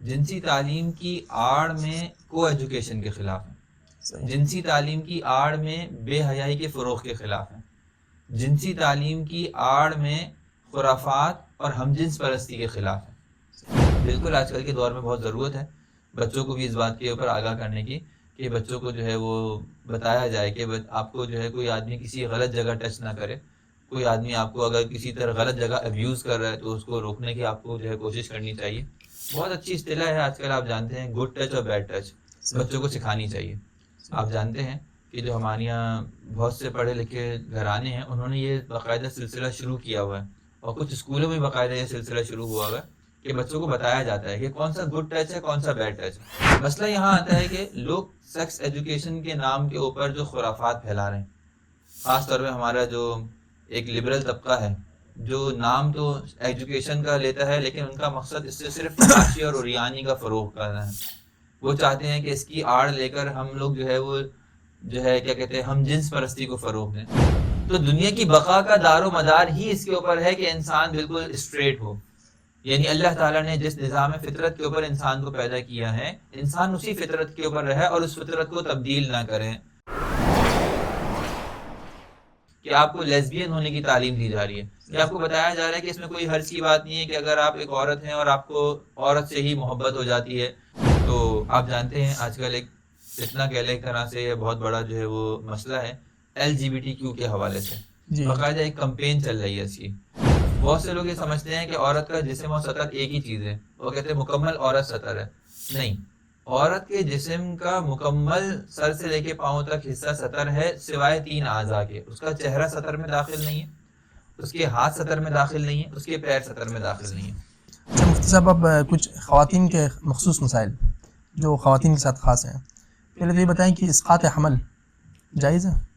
جنسی تعلیم کی آڑ میں کو ایجوکیشن کے خلاف ہیں۔ جنسی تعلیم کی آڑ میں بے حیائی کے فروغ کے خلاف ہیں۔ جنسی تعلیم کی آڑ میں خرافات اور ہم جنس پرستی کے خلاف ہیں۔ بالکل آج کل کے دور میں بہت ضرورت ہے بچوں کو بھی اس بات کے اوپر آگاہ کرنے کی کہ بچوں کو جو ہے وہ بتایا جائے کہ آپ کو جو ہے کوئی آدمی کسی غلط جگہ ٹچ نہ کرے۔ کوئی آدمی آپ کو اگر کسی طرح غلط جگہ ابیوز کر رہا ہے تو اس کو روکنے کی آپ کو جو ہے کوشش کرنی چاہیے۔ بہت اچھی اصطلاح ہے آج کل آپ جانتے ہیں گڈ ٹچ اور بیڈ ٹچ بچوں کو سکھانی چاہیے۔ آپ جانتے ہیں کہ جو ہمارے یہاں بہت سے پڑھے لکھے گھرانے ہیں انہوں نے یہ باقاعدہ سلسلہ شروع کیا ہوا ہے۔ اور کچھ اسکولوں میں باقاعدہ یہ سلسلہ شروع ہوا ہوا ہے کہ بچوں کو بتایا جاتا ہے کہ کون سا گڈ ٹچ ہے کون سا بیڈ ٹچ ہے مسئلہ یہاں آتا ہے کہ لوگ سیکس ایجوکیشن کے نام کے اوپر جو خرافات پھیلا رہے ہیں۔ خاص طور پہ ہمارا جو ایک لبرل طبقہ ہے جو نام تو ایجوکیشن کا لیتا ہے، لیکن ان کا مقصد اس سے صرف فحاشی اور اوریانی کا فروغ کرنا ہے۔ وہ چاہتے ہیں کہ اس کی آڑ لے کر ہم لوگ جو ہے وہ جو ہے، کیا کہتے ہیں، ہم جنس پرستی کو فروغ دیں۔ تو دنیا کی بقا کا دار و مدار ہی اس کے اوپر ہے کہ انسان بالکل اسٹریٹ ہو۔ یعنی اللہ تعالیٰ نے جس نظام فطرت کے اوپر انسان کو پیدا کیا ہے، انسان اسی فطرت کے اوپر رہے اور اس فطرت کو تبدیل نہ کرے کہ آپ کو لیسبین ہونے کی تعلیم دی جا رہی ہے۔ کہ آپ کو بتایا جا رہا ہے کہ اس میں کوئی حرض کی بات نہیں ہے کہ اگر آپ ایک عورت ہیں اور آپ کو عورت سے ہی محبت ہو جاتی ہے۔ تو آپ جانتے ہیں آج کل ایک اتنا کہ ایک طرح سے یہ بہت بڑا جو ہے وہ مسئلہ ہے L G B T Q کے حوالے سے۔ جی۔ باقاعدہ ایک کمپین چل رہی ہے اس کی۔ بہت سے لوگ یہ سمجھتے ہیں کہ عورت کا جسم اور سطر ایک ہی چیز ہے۔ وہ کہتے ہیں مکمل عورت سطر ہے۔ نہیں۔ عورت کے جسم کا مکمل سر سے لے کے پاؤں تک حصہ سطر ہے، سوائے تین اعضاء کے۔ اس کا چہرہ سطر میں داخل نہیں ہے، اس کے ہاتھ سطر میں داخل نہیں ہے، اس کے پیر سطر میں داخل نہیں ہے۔ اچھا مفتی صاحب، اب کچھ خواتین کے مخصوص مسائل جو خواتین کے ساتھ خاص ہیں۔ پہلے تو یہ بتائیں کہ اسقاط حمل جائز ہے؟